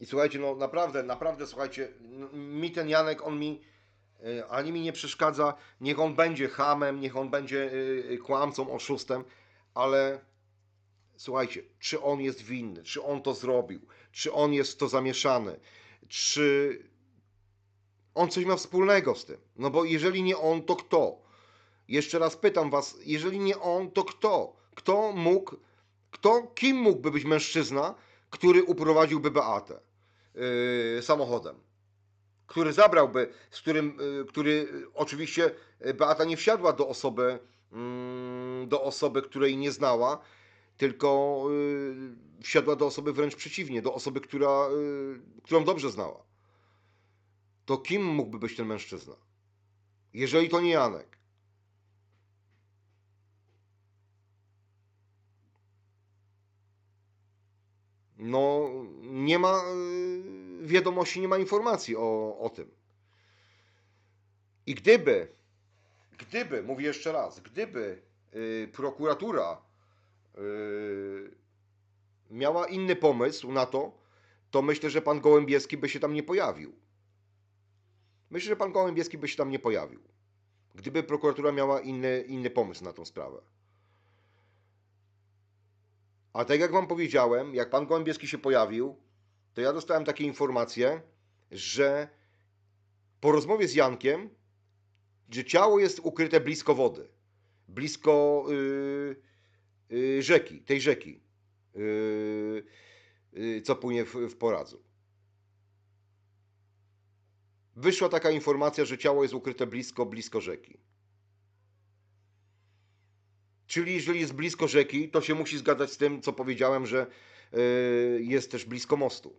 I słuchajcie, no naprawdę, naprawdę, słuchajcie, mi ten Janek, on mi y, ani mi nie przeszkadza, niech on będzie hamem, niech on będzie y, y, kłamcą, oszustem, ale słuchajcie, czy on jest winny, czy on to zrobił, czy on jest to zamieszany, czy on coś ma wspólnego z tym. No bo jeżeli nie on, to kto? Jeszcze raz pytam was, jeżeli nie on, to kto? Kto mógł, kto, kim mógłby być mężczyzna, który uprowadziłby Beatę yy, samochodem? Który zabrałby, z którym, yy, który yy, oczywiście yy, Beata nie wsiadła do osoby, mm, do osoby, której nie znała, tylko yy, wsiadła do osoby wręcz przeciwnie, do osoby, która, yy, którą dobrze znała. To kim mógłby być ten mężczyzna? Jeżeli to nie Janek. No, nie ma yy, wiadomości, nie ma informacji o, o tym. I gdyby, gdyby, mówię jeszcze raz, gdyby yy, prokuratura yy, miała inny pomysł na to, to myślę, że pan Gołębieski by się tam nie pojawił. Myślę, że pan Gołębieski by się tam nie pojawił. Gdyby prokuratura miała inny, inny pomysł na tą sprawę. A tak jak wam powiedziałem, jak pan Gołębieski się pojawił, to ja dostałem takie informacje, że po rozmowie z Jankiem, że ciało jest ukryte blisko wody. Blisko yy, yy, rzeki, tej rzeki, yy, co płynie w, w Poradzu. Wyszła taka informacja, że ciało jest ukryte blisko, blisko rzeki. Czyli jeżeli jest blisko rzeki, to się musi zgadzać z tym, co powiedziałem, że jest też blisko mostu.